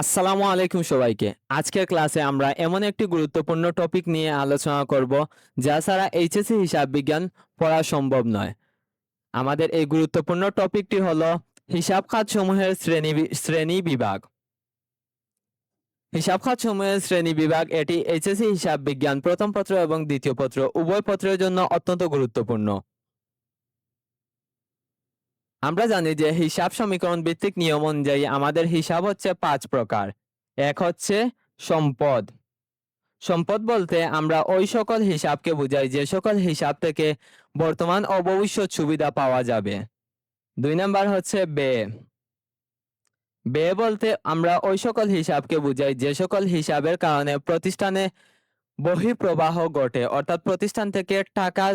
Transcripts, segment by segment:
আসসালামু আলাইকুম সবাইকে। আজকের ক্লাসে আমরা এমন একটি গুরুত্বপূর্ণ টপিক নিয়ে আলোচনা করব, যা ছাড়া এইচএসসি হিসাব বিজ্ঞান পড়া সম্ভব নয়। আমাদের এই গুরুত্বপূর্ণ টপিকটি হলো হিসাব খাত সমূহের শ্রেণি শ্রেণি বিভাগ। হিসাব খাত সমূহের শ্রেণি বিভাগ এটি এইচএসসি হিসাব বিজ্ঞান প্রথম পত্র এবং দ্বিতীয় পত্র, উভয় পত্রের জন্য অত্যন্ত গুরুত্বপূর্ণ। আমরা জানি যে হিসাব সমীকরণ ভিত্তিক নিয়ম অনুযায়ী আমাদের হিসাব হচ্ছে পাঁচ প্রকার। এক হচ্ছে সম্পদ। সম্পদ বলতে আমরা ওই সকল হিসাবকে বুঝাই যে সকল হিসাব থেকে বর্তমান ও ভবিষ্যৎ সুবিধা পাওয়া যাবে। দুই নাম্বার হচ্ছে ব্যয়। ব্যয় বলতে আমরা ওই সকল হিসাবকে বুঝাই যে সকল হিসাবের কারণে প্রতিষ্ঠানে বহিঃপ্রবাহ ঘটে, অর্থাৎ প্রতিষ্ঠান থেকে টাকা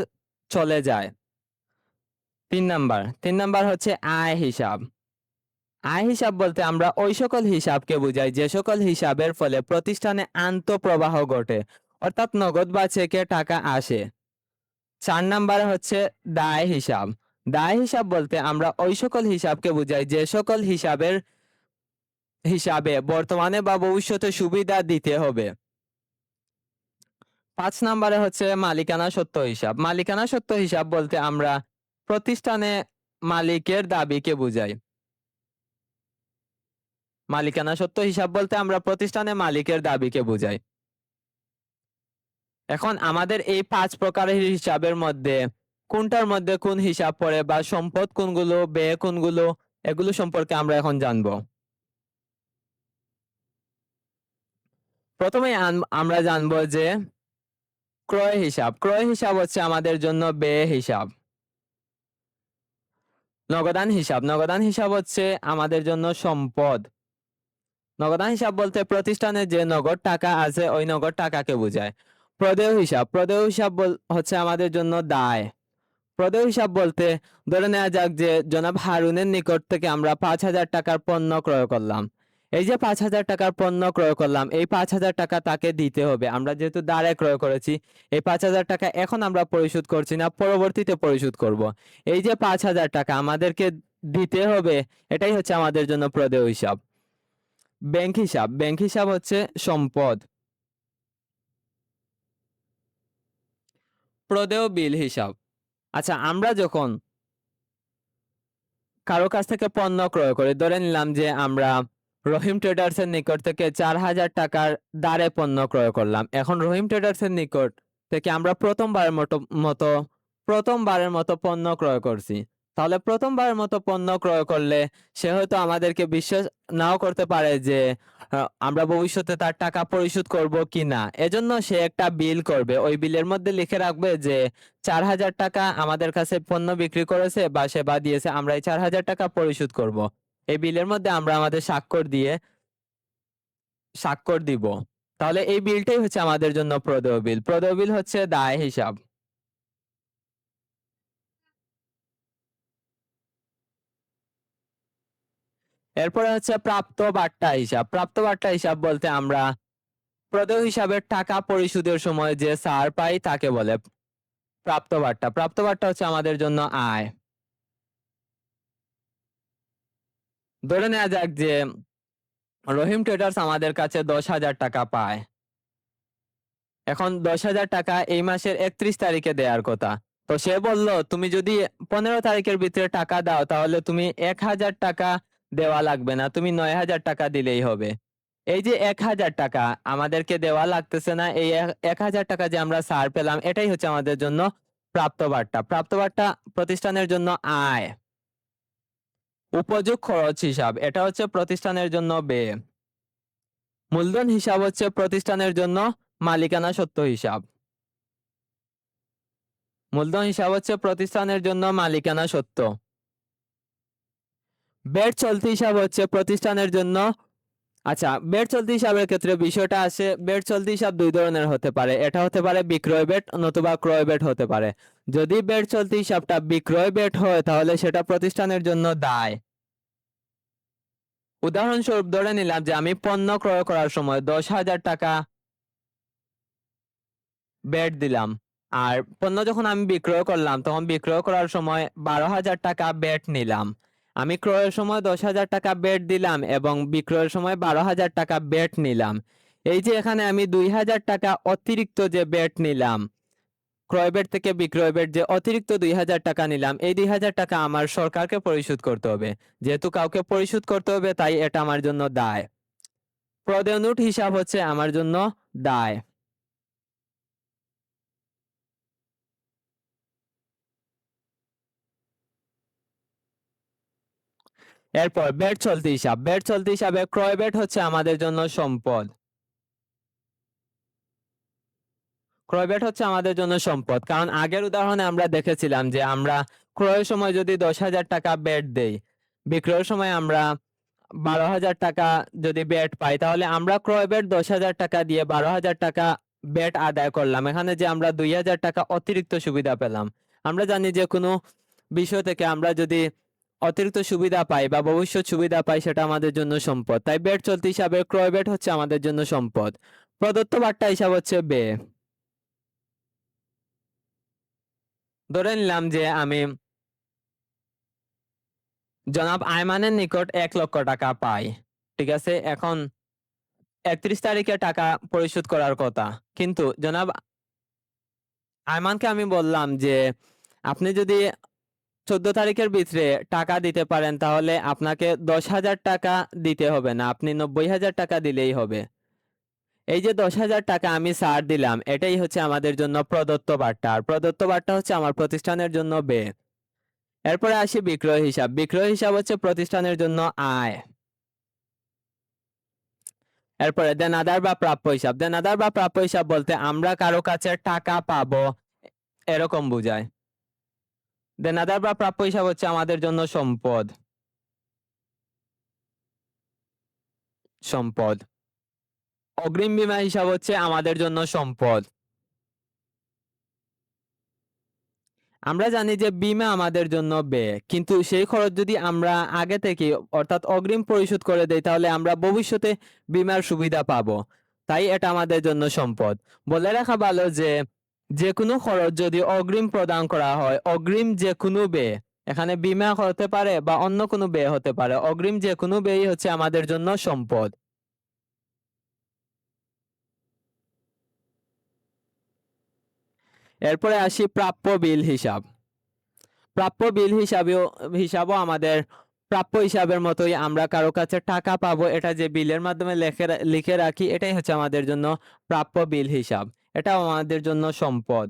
চলে যায়। তিন নাম্বার। তিন নাম্বার হচ্ছে আয় হিসাব। আয় হিসাব বলতে আমরা ওই সকল হিসাবকে বুঝাই, যে সকল হিসাবের ফলে প্রতিষ্ঠানে আন্তঃপ্রবাহ ঘটে, অর্থাৎ নগদ বা চেকে টাকা আসে। চার নাম্বার হচ্ছে দায় হিসাব। দায় হিসাব বলতে আমরা ওই সকল হিসাবকে বুঝাই, যে সকল হিসাবের হিসাবে বর্তমানে বা ভবিষ্যতে সুবিধা দিতে হবে। পাঁচ নাম্বারে হচ্ছে মালিকানা সত্য হিসাব। মালিকানা সত্য হিসাব বলতে আমরা প্রতিষ্ঠানে মালিকের দাবিকে বুঝাই। মালিকানা সত্য হিসাব বলতে আমরা প্রতিষ্ঠানে মালিকের দাবিকে বুঝাই। এখন আমাদের এই পাঁচ প্রকারের হিসাবের মধ্যে কোনটার মধ্যে কোন হিসাব পড়ে বা সম্পদ কোনগুলো, ব্যয় কোনগুলো, এগুলো সম্পর্কে আমরা এখন জানব। প্রথমে আমরা জানব যে ক্রয় হিসাব। ক্রয় হিসাব হচ্ছে আমাদের জন্য ব্যয় হিসাব। নগদান হিসাব। নগদান হিসাব হচ্ছে আমাদের জন্য সম্পদ। নগদান হিসাব বলতে প্রতিষ্ঠানে যে নগদ টাকা আছে, ওই নগদ টাকাকে বোঝায়। প্রদেয় হিসাব। প্রদেয় হিসাব হচ্ছে আমাদের জন্য দায়। প্রদেয় হিসাব বলতে ধরে নেওয়া যাক যে জনাব হারুনের নিকট থেকে আমরা পাঁচ হাজার টাকার পণ্য ক্রয় করলাম। এই যে পাঁচ হাজার টাকার পণ্য ক্রয় করলাম, এই পাঁচ হাজার টাকা তাকে দিতে হবে। আমরা যেহেতু দাঁড়ে ক্রয় করেছি, এই পাঁচ হাজার টাকা এখন আমরা পরিশোধ করছি না, পরবর্তীতে পরিশোধ করব। এই যে পাঁচ হাজার টাকা আমাদেরকে দিতে হবে, এটাই হচ্ছে আমাদের জন্য প্রদেয় হিসাব। ব্যাংক হিসাব ব্যাংক হিসাব হচ্ছে সম্পদ। প্রদেয় বিল হিসাব। আচ্ছা আমরা যখন কারও কাছ থেকে পণ্য ক্রয় করি, ধরে নিলাম যে আমরা রহিম ট্রেডার্সের নিকট থেকে চার হাজার টাকার দারে পণ্য ক্রয় করলাম। এখন রহিম ট্রেডার্সের নিকট থেকে আমরা প্রথমবারের মতো মতো, প্রথমবারের মতো পণ্য ক্রয় করছি। তাহলে প্রথমবারের মতো পণ্য ক্রয় করলে সে হয়তো আমাদেরকে বিশ্বাস নাও করতে পারে যে আমরা ভবিষ্যতে তার টাকা পরিশোধ করব কি না এজন্য সে একটা বিল করবে। ওই বিলের মধ্যে লিখে রাখবে যে, চার হাজার টাকা আমাদের কাছে পণ্য বিক্রি করেছে বা সেবা দিয়েছে আমরা এই চার হাজার টাকা পরিশোধ করব। এই বিলের মধ্যে আমরা আমাদের স্বাক্ষর দিয়ে স্বাক্ষর দিব। তাহলে এই বিলটাই হচ্ছে আমাদের জন্য প্রদেয় বিল। প্রদেয় বিল হচ্ছে দায় হিসাব। এরপরে হচ্ছে প্রাপ্ত বার্তা হিসাব। প্রাপ্ত বার্তা হিসাব বলতে আমরা প্রদেয় হিসাবের টাকা পরিশোধের সময় যে ছাড় পাই তাকে বলে প্রাপ্ত বার্তা। প্রাপ্ত বার্তা হচ্ছে আমাদের জন্য আয়। ধরে নেওয়া যাক যে রহিম ট্রেডার্স আমাদের কাছে দশ হাজার টাকা পায়। এখন দশ হাজার টাকা এই মাসের একত্রিশ তারিখে দেওয়ার কথা। তো সে বলল, তুমি যদি পনেরো তারিখের ভিতরে টাকা দাও, তাহলে তুমি এক হাজার টাকা দেওয়া লাগবে না, তুমি নয় হাজার টাকা দিলেই হবে। এই যে এক হাজার টাকা, আমাদেরকে দেওয়া লাগতেছে না, এই এক- হাজার টাকা যে আমরা ছাড় পেলাম, এটাই হচ্ছে আমাদের জন্য প্রাপ্ত বার্তা প্রাপ্ত বার্তা প্রতিষ্ঠানের জন্য আয়। উপযোগ খরচ হিসাব। এটা হচ্ছে প্রতিষ্ঠানের জন্য ব্যয়। মূলধন হিসাব হচ্ছে প্রতিষ্ঠানের জন্য মালিকানা সত্য হিসাব। মূলধন হিসাব হচ্ছে প্রতিষ্ঠানের জন্য মালিকানা সত্য বেড চলতি হিসাব হচ্ছে প্রতিষ্ঠানের জন্য আচ্ছা বেড চলতি হিসাবের ক্ষেত্রে বিষয়টা আছে বেড চলতি হিসাব দুই ধরনের হতে পারে। এটা হতে পারে বিক্রয় বেড নতুবা ক্রয় বেড হতে পারে। যদি বেড চলতি হিসাবটা বিক্রয় বেড হয়, তাহলে সেটা প্রতিষ্ঠানের জন্য দায়। উদাহরণস্বরূপ ধরে নিলাম যে আমি পণ্য ক্রয় করার সময় দশ হাজার টাকা বেড দিলাম। আর পণ্য যখন আমি বিক্রয় করলাম, তখন বিক্রয় করার সময় বারো হাজার টাকা বেড নিলাম। আমি ক্রয়ের সময় দশ হাজার টাকা বেট দিলাম এবং বিক্রয়ের সময় বারো হাজার টাকা বেট নিলাম। এই যে এখানে আমি দুই হাজার টাকা অতিরিক্ত যে বেট নিলাম ক্রয় বেট থেকে বিক্রয় বেট যে অতিরিক্ত দুই হাজার টাকা নিলাম, এই দুই হাজার টাকা আমার সরকারকে পরিশোধ করতে হবে। যেহেতু কাউকে পরিশোধ করতে হবে, তাই এটা আমার জন্য দায়। প্রদেয় নোট হিসাব হচ্ছে আমার জন্য দায়। এরপর বেড চলতি হিসাব। বেড চলতি হিসাবে ক্রয় বেড হচ্ছে আমাদের জন্য সম্পদ। ক্রয় বেড হচ্ছে আমাদের জন্য সম্পদ। কারণ আগের উদাহরণে আমরা দেখেছিলাম যে আমরা ক্রয়ের সময় যদি দশ হাজার টাকা বেড দেই, বিক্রয়ের সময় আমরা বারো হাজার টাকা যদি বেড পাই, তাহলে আমরা ক্রয় বেড দশ হাজার টাকা দিয়ে বারো হাজার টাকা বেড আদায় করলাম। এখানে যে আমরা দুই হাজার টাকা অতিরিক্ত সুবিধা পেলাম। আমরা জানি যে কোনো বিষয় থেকে আমরা যদি অতিরিক্ত সুবিধা পাই বা ভবিষ্যৎ সুবিধা পাই, সেটা আমাদের জন্য সম্পদ। তাই বেড চলতি হিসাবে ক্রয় বেড হচ্ছে আমাদের জন্য সম্পদ। প্রদত্ত বার্তা হিসাব হচ্ছে বে ধরে নিলাম যে আমি জনাব আয়মানের নিকট এক লক্ষ টাকা পাই, ঠিক আছে? এখন একত্রিশ তারিখে টাকা পরিশোধ করার কথা। কিন্তু জনাব আয়মানকে আমি বললাম যে, আপনি যদি চোদ্দ তারিখের ভিতরে টাকা দিতে পারেন, তাহলে আপনাকে দশ হাজার টাকা দিতে হবে না, আপনি নব্বই হাজার টাকা দিলেই হবে। এই যে দশ হাজার টাকা আমি সার দিলাম, এটাই হচ্ছে আমাদের জন্য প্রদত্ত বার্তা। আর প্রদত্ত বার্তা হচ্ছে আমার প্রতিষ্ঠানের জন্য বে এরপরে আসি বিক্রয় হিসাব। বিক্রয় হিসাব হচ্ছে প্রতিষ্ঠানের জন্য আয়। এরপরে দেনাদার বা প্রাপ্য হিসাব। দেনাদার বা প্রাপ্য হিসাব বলতে আমরা কারও কাছে টাকা পাবো, এরকম বোঝায়। দেনাদার বা প্রাপ্য হিসাব হচ্ছে আমাদের জন্য সম্পদ। সম্পদ। অগ্রিম বীমা হিসাব হচ্ছে আমাদের জন্য সম্পদ। আমরা জানি যে বীমা আমাদের জন্য ব্যয়, কিন্তু সেই খরচ যদি আমরা আগে থেকে অর্থাৎ অগ্রিম পরিশোধ করে দেই, তাহলে আমরা ভবিষ্যতে বীমার সুবিধা পাব। তাই এটা আমাদের জন্য সম্পদ। বলে রাখা ভালো যে যে কোনো খরচ যদি অগ্রিম প্রদান করা হয়, অগ্রিম যে কোনো ব্যয়, এখানে বীমা হতে পারে বা অন্য কোনো ব্যয় হতে পারে, অগ্রিম যে কোনো ব্যয় হচ্ছে আমাদের জন্য সম্পদ। এরপরে আসি প্রাপ্য বিল হিসাব। প্রাপ্য বিল হিসাবেও, হিসাবও আমাদের প্রাপ্য হিসাবের মতোই আমরা কারও কাছে টাকা পাবো, এটা যে বিলের মাধ্যমে লেখে লিখে রাখি, এটাই হচ্ছে আমাদের জন্য প্রাপ্য বিল হিসাব। এটাও আমাদের জন্য সম্পদ।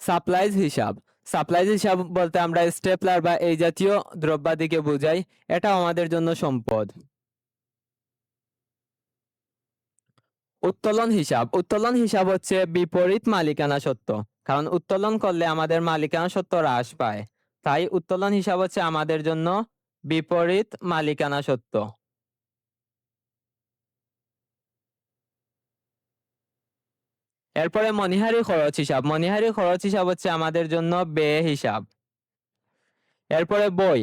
সাপ্লাইজ হিসাব। সাপ্লাইজ হিসাব বলতে আমরা স্টেপলার বা এই জাতীয় দ্রব্যাদিকে বোঝাই, এটাও আমাদের জন্য সম্পদ। উত্তোলন হিসাব। উত্তোলন হিসাব হচ্ছে বিপরীত মালিকানা সত্ত্ব কারণ উত্তোলন করলে আমাদের মালিকানা সত্য হ্রাস পায় তাই উত্তোলন হিসাব হচ্ছে আমাদের জন্য বিপরীত মালিকানা সত্ত্ব এরপরে মনিহারি খরচ হিসাব। মনিহারি খরচ হিসাব হচ্ছে আমাদের জন্য ব্যয় হিসাব। এরপরে বই।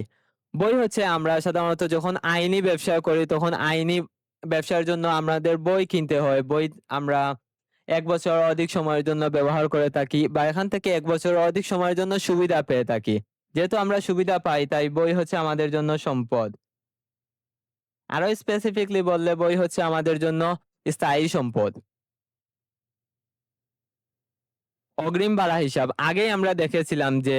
বই হচ্ছে আমরা সাধারণত যখন আইনি ব্যবসা করি, তখন আইনি ব্যবসার জন্য আমাদের বই কিনতে হয়। বই আমরা এক বছর অধিক সময়ের জন্য ব্যবহার করে থাকি বা এখান থেকে এক বছর অধিক সময়ের জন্য সুবিধা পেয়ে থাকি। যেহেতু আমরা সুবিধা পাই, তাই বই হচ্ছে আমাদের জন্য সম্পদ। আরও স্পেসিফিকলি বললে বই হচ্ছে আমাদের জন্য স্থায়ী সম্পদ। অগ্রিম ভাড়া হিসাব। আগেই আমরা দেখেছিলাম যে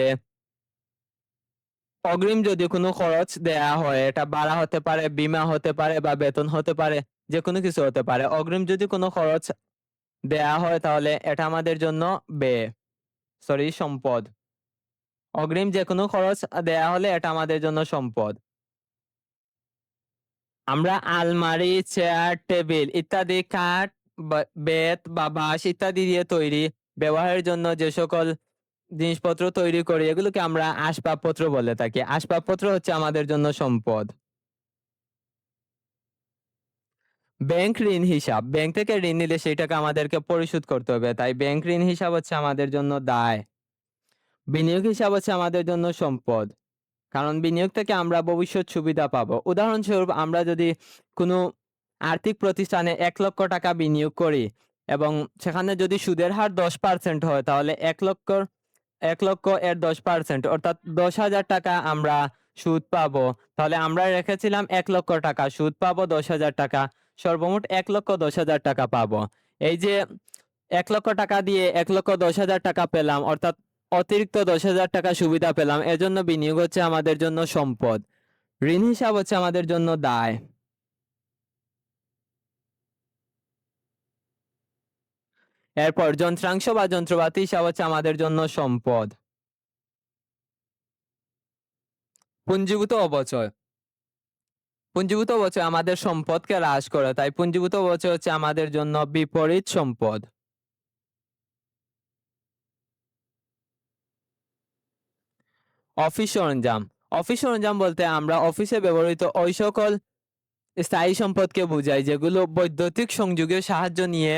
অগ্রিম যদি কোনো খরচ দেয়া হয়, এটা ভাড়া হতে পারে, বীমা হতে পারে বা বেতন হতে পারে যে কোনো কিছু হতে পারে, অগ্রিম যদি কোনো খরচ দেয়া হয় তাহলে এটা আমাদের জন্য ব্যয় সরি সম্পদ। অগ্রিম যে কোনো খরচ দেয়া হলে এটা আমাদের জন্য সম্পদ। আমরা আলমারি, চেয়ার, টেবিল ইত্যাদি কাঠ বেত বা বাঁশ ইত্যাদি দিয়ে তৈরি, ব্যবহারের জন্য যে সকল জিনিসপত্র তৈরি করি, এগুলোকে আমরা আসবাবপত্র বলে থাকি। আসবাবপত্র হচ্ছে আমাদের জন্য সম্পদ। ব্যাংক ঋণ হিসাব। ব্যাংক থেকে ঋণ নিলে সেই টাকা আমাদেরকে পরিশোধ করতে হবে। তাই ব্যাংক ঋণ হিসাব হচ্ছে আমাদের জন্য দায়। বিনিয়োগ হিসাব হচ্ছে আমাদের জন্য সম্পদ। কারণ বিনিয়োগ থেকে আমরা ভবিষ্যৎ সুবিধা পাবো। উদাহরণস্বরূপ, আমরা যদি কোনো আর্থিক প্রতিষ্ঠানে এক লক্ষ টাকা বিনিয়োগ করি এবং সেখানে যদি সুদের হার দশ পার্সেন্ট হয়, তাহলে এক লক্ষর এক লক্ষ এর দশ পার্সেন্ট অর্থাৎ দশ হাজার টাকা আমরা সুদ পাবো। তাহলে আমরা রেখেছিলাম এক লক্ষ টাকা, সুদ পাবো দশ হাজার টাকা, সর্বমোট এক লক্ষ দশ হাজার টাকা পাবো। এই যে এক লক্ষ টাকা দিয়ে এক লক্ষ দশ হাজার টাকা পেলাম, অর্থাৎ অতিরিক্ত দশ হাজার টাকা সুবিধা পেলাম, এজন্য বিনিয়োগ হচ্ছে আমাদের জন্য সম্পদ। ঋণ হিসাব হচ্ছে আমাদের জন্য দায়। এরপর যন্ত্রাংশ বা যন্ত্রপাতি হিসাব হচ্ছে আমাদের জন্য সম্পদ। পুঞ্জীভূত অবচয় পুঞ্জীভূত অবচয় আমাদের সম্পদকে হ্রাস করে, তাই পুঞ্জীভূত অবচয় হচ্ছে আমাদের জন্য বিপরীত সম্পদ। অফিস সরঞ্জাম। অফিস সরঞ্জাম বলতে আমরা অফিসে ব্যবহৃত ওই সকল স্থায়ী সম্পদকে বোঝাই, যেগুলো বৈদ্যুতিক সংযোগের সাহায্য নিয়ে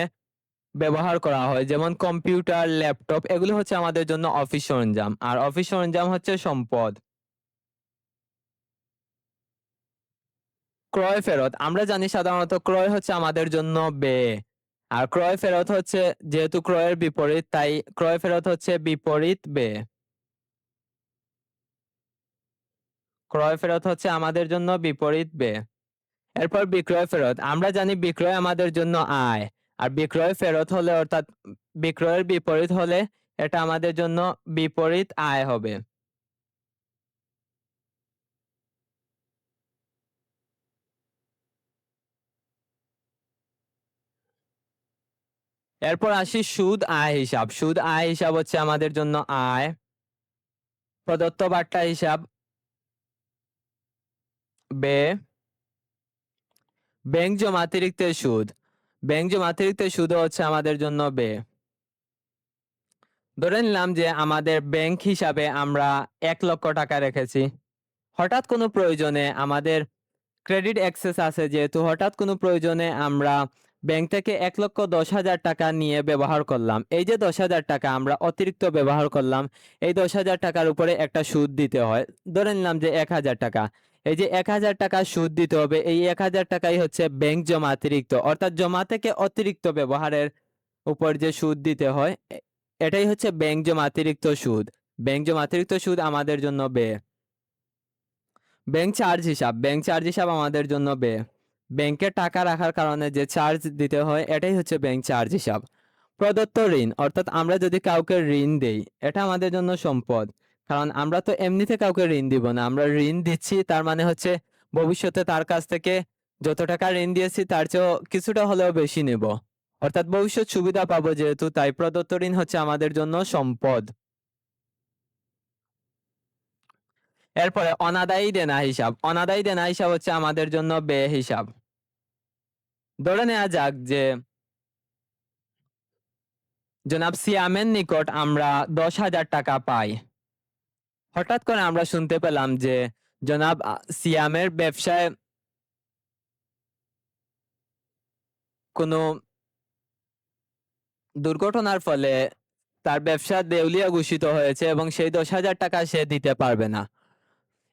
ব্যবহার করা হয়, যেমন কম্পিউটার, ল্যাপটপ, এগুলো হচ্ছে আমাদের জন্য অফিস সরঞ্জাম। আর অফিস সরঞ্জাম হচ্ছে সম্পদ। ক্রয় ফেরত, আমরা জানি সাধারণত ক্রয় হচ্ছে আমাদের জন্য ব্যয়। আর ক্রয় ফেরত হচ্ছে যেহেতু ক্রয়ের বিপরীত, তাই ক্রয় ফেরত হচ্ছে বিপরীত ব্যয়। ক্রয় ফেরত হচ্ছে আমাদের জন্য বিপরীত ব্যয়। এরপর বিক্রয় ফেরত, আমরা জানি বিক্রয় আমাদের জন্য আয়। আর বিক্রয় ফেরত হলে অর্থাৎ বিক্রয়ের বিপরীত হলে এটা আমাদের জন্য বিপরীত আয় হবে। এরপর আসি সুদ আয় হিসাব। সুদ আয় হিসাব হচ্ছে আমাদের জন্য আয়। প্রদত্ত বার্তা হিসাব ব্যয় ব্যাংক জমাতিরিক্তের সুদ। ব্যাংক জমাতিরিক্তের সুদ হচ্ছে আমাদের জন্য ব্যয় ধরে নিলাম যে আমাদের ব্যাংক হিসাবে আমরা এক লক্ষ টাকা রেখেছি। হঠাৎ কোনো প্রয়োজনে আমাদের ক্রেডিট অ্যাক্সেস আছে যেহেতু হঠাৎ কোনো প্রয়োজনে আমরা ব্যাংক থেকে এক লক্ষ দশ হাজার টাকা নিয়ে ব্যবহার করলাম। এই যে দশ হাজার টাকা আমরা অতিরিক্ত ব্যবহার করলাম, এই দশ হাজার টাকার উপরে একটা সুদ দিতে হয়। ধরে নিলাম যে এক হাজার টাকা। এই যে এক হাজার টাকা সুদ দিতে হবে, এই এক হাজার টাকাই হচ্ছে ব্যাংক জমা অতিরিক্ত। অর্থাৎ জমা থেকে অতিরিক্ত ব্যবহারের উপর যে সুদ দিতে হয় এটাই হচ্ছে ব্যাংক জমা অতিরিক্ত সুদ। ব্যাংক জমা অতিরিক্ত সুদ আমাদের জন্য ব্যয় ব্যাংক চার্জ হিসাব ব্যাংক চার্জ হিসাব আমাদের জন্য ব্যয় ব্যাংকে টাকা রাখার কারণে যে চার্জ দিতে হয়, এটাই হচ্ছে ব্যাংক চার্জ হিসাব। প্রদত্ত ঋণ, অর্থাৎ আমরা যদি কাউকে ঋণ দেই, এটা আমাদের জন্য সম্পদ। কারণ আমরা তো এমনিতে কাউকে ঋণ দিব না। আমরা ঋণ দিচ্ছি, তার মানে হচ্ছে ভবিষ্যতে তার কাছ থেকে যত টাকা ঋণ দিয়েছি, তার চেয়েও কিছুটা হলেও বেশি নেব। অর্থাৎ ভবিষ্যৎ সুবিধা পাবো যেহেতু, তাই প্রদত্ত ঋণ হচ্ছে আমাদের জন্য সম্পদ। এরপরে অনাদায়ী দেনা হিসাব। অনাদায়ী দেনা হিসাব হচ্ছে আমাদের জন্য ব্যয় হিসাব। ধরে নেওয়া যাক যে জনাব সিয়ামের নিকট আমরা দশ হাজার টাকা পাই। হঠাৎ করে আমরা শুনতে পেলাম যে জনাব সিয়ামের ব্যবসায় কোনো দুর্ঘটনার ফলে তার ব্যবসা দেউলিয়া ঘোষিত হয়েছে এবং সেই দশ হাজার টাকা সে দিতে পারবে না।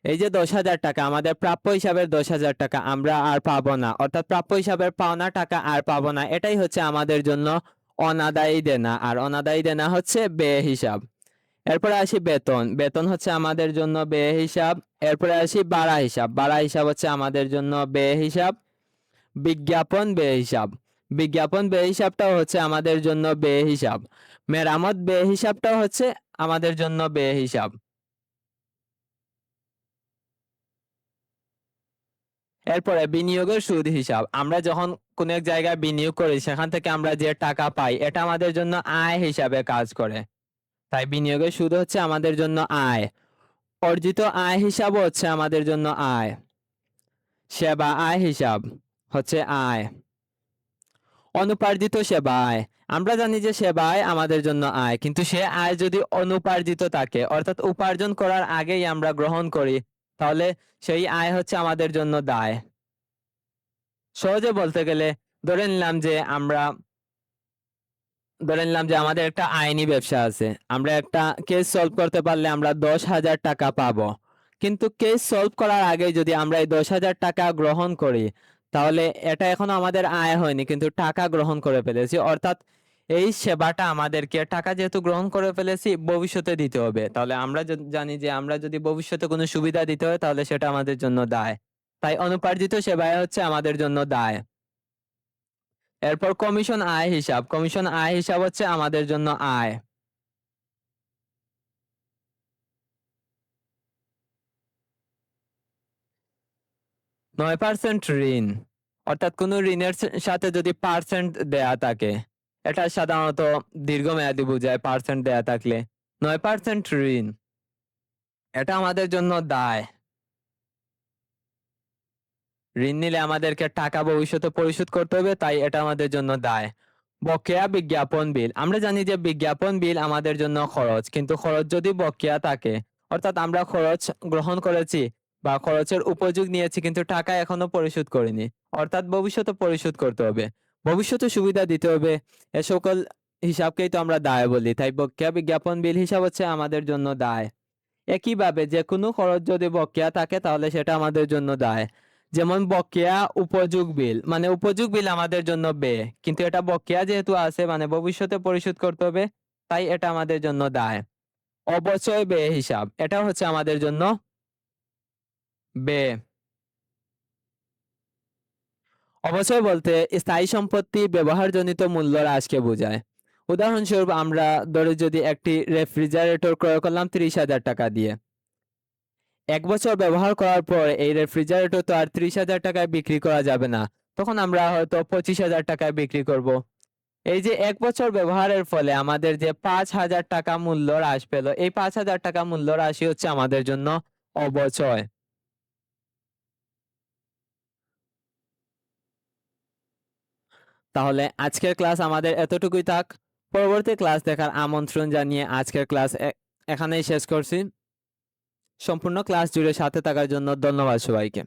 এই যে দশ হাজার টাকা, আমাদের প্রাপ্য হিসাবের দশ হাজার টাকা আমরা আর পাবো না। অর্থাৎ প্রাপ্য হিসাবের পাওনা টাকা আর পাবো না। এটাই হচ্ছে আমাদের জন্য অনাদায়ী দেনা। আর অনাদায়ী দেনা হচ্ছে ব্যয় হিসাব। এরপরে আসি বেতন। বেতন হচ্ছে আমাদের জন্য ব্যয় হিসাব এরপরে আসি বাড়া হিসাব বাড়া হিসাব হচ্ছে আমাদের জন্য ব্যয় হিসাব বিজ্ঞাপন ব্যয় হিসাব বিজ্ঞাপন ব্যয় হিসাবটাও হচ্ছে আমাদের জন্য ব্যয় হিসাব মেরামত ব্যয় হিসাবটাও হচ্ছে আমাদের জন্য ব্যয় হিসাব এরপরে বিনিয়োগের সুদ হিসাব। আমরা যখন কোন এক জায়গায় বিনিয়োগ করি, সেখান থেকে আমরা যে টাকা পাই, এটা আমাদের জন্য আয় হিসাবে কাজ করে। তাই বিনিয়োগের সুদ হচ্ছে আমাদের জন্য আয়। অর্জিত আয় হিসাব হচ্ছে আমাদের জন্য আয়। সেবা আয় হিসাব হচ্ছে আয়। অনুপার্জিত সেবা আয়। আমরা জানি যে সেবা আয় আমাদের জন্য আয়, কিন্তু সে আয় যদি অনুপার্জিত থাকে, অর্থাৎ উপার্জন করার আগেই আমরা গ্রহণ করি, তাহলে সেই আয় হচ্ছে আমাদের জন্য দায়। সহজে বলতে গেলে, ধরে নিলাম যে আমরা ধরে নিলাম যে আমাদের একটা আইনি ব্যবসা আছে। আমরা একটা কেস সলভ করতে পারলে আমরা দশ হাজার টাকা পাবো। কিন্তু কেস সলভ করার আগে যদি আমরা এই দশ হাজার টাকা গ্রহণ করি, তাহলে এটা এখনও আমাদের আয় হয়নি, কিন্তু টাকা গ্রহণ করে ফেলেছি। অর্থাৎ এই সেবাটা আমাদেরকে টাকা যেহেতু গ্রহণ করে ফেলেছি, ভবিষ্যতে দিতে হবে। তাহলে আমরা জানি যে আমরা যদি ভবিষ্যতে কোনো সুবিধা দিতে হয়, তাহলে সেটা আমাদের জন্য দায়। তাই অনুপার্জিত সেবায় হচ্ছে আমাদের জন্য দায়। এরপর কমিশন আয় হিসাব। কমিশন আয় হিসাব হচ্ছে আমাদের জন্য আয়। নয় পার্সেন্ট ঋণ। অর্থাৎ কোনো ঋণের সাথে যদি পার্সেন্ট দেয়া থাকে, এটা সাধারণত দীর্ঘমেয়াদী বোঝায় পার্সেন্ট দেয়া থাকলে। নয় পার্সেন্ট ঋণ। এটা আমাদের জন্য দায়। ঋণ নিলে আমাদেরকে টাকা ভবিষ্যতে পরিশোধ করতে হবে, তাই এটা আমাদের জন্য দায়। বকেয়া বিজ্ঞাপন বিল। আমরা জানি যে বিজ্ঞাপন বিল আমাদের জন্য খরচ, কিন্তু খরচ যদি বকেয়া থাকে, অর্থাৎ আমরা খরচ গ্রহণ করেছি বা খরচের উপযোগ নিয়েছি, কিন্তু টাকা এখনও পরিশোধ করিনি, অর্থাৎ ভবিষ্যতে পরিশোধ করতে হবে। ভবিষ্যতে সুবিধা দিতে হবে, এ সকল হিসাবকেই তো আমরা দায় বলি, তাই বকেয়া বিজ্ঞাপন বিল হিসাব হচ্ছে আমাদের জন্য দায়। একইভাবে যে কোনো খরচ যদি বকেয়া থাকে, তাহলে সেটা আমাদের জন্য দায়। যেমন বকেয়া উপযোগ বিল। মানে উপযোগ বিল আমাদের জন্য বে। কিন্তু এটা বকেয়া যেহেতু আছে মানে ভবিষ্যতে পরিশোধ করতে হবে, তাই এটা আমাদের জন্য দায়। অবচয় বে হিসাব, এটা হচ্ছে আমাদের জন্য বে। অবচয় বলতে স্থায়ী সম্পত্তি ব্যবহারজনিত মূল্য হ্রাসকে বোঝায়। উদাহরণস্বরূপ আমরা ধরে যদি একটি রেফ্রিজারেটর ক্রয় করলাম ত্রিশ হাজার টাকা দিয়ে। এক বছর ব্যবহার করার পর এই রেফ্রিজারেটর তো আর ত্রিশ হাজার টাকায় বিক্রি করা যাবে না। তখন আমরা হয়তো পঁচিশ হাজার টাকায় বিক্রি করব। এই যে এক বছর ব্যবহারের ফলে আমাদের যে পাঁচ হাজার টাকা মূল্য হ্রাস পেল, এই পাঁচ হাজার টাকা মূল্য হ্রাসই হচ্ছে আমাদের জন্য অবচয় তাহলে আজকের ক্লাস আমাদের এতটুকুই থাক। পরবর্তী ক্লাস দেখার আমন্ত্রণ জানিয়ে আজকের ক্লাস এখানেই শেষ করছি। সম্পূর্ণ ক্লাস জুড়ে সাথে থাকার জন্য ধন্যবাদ সবাইকে।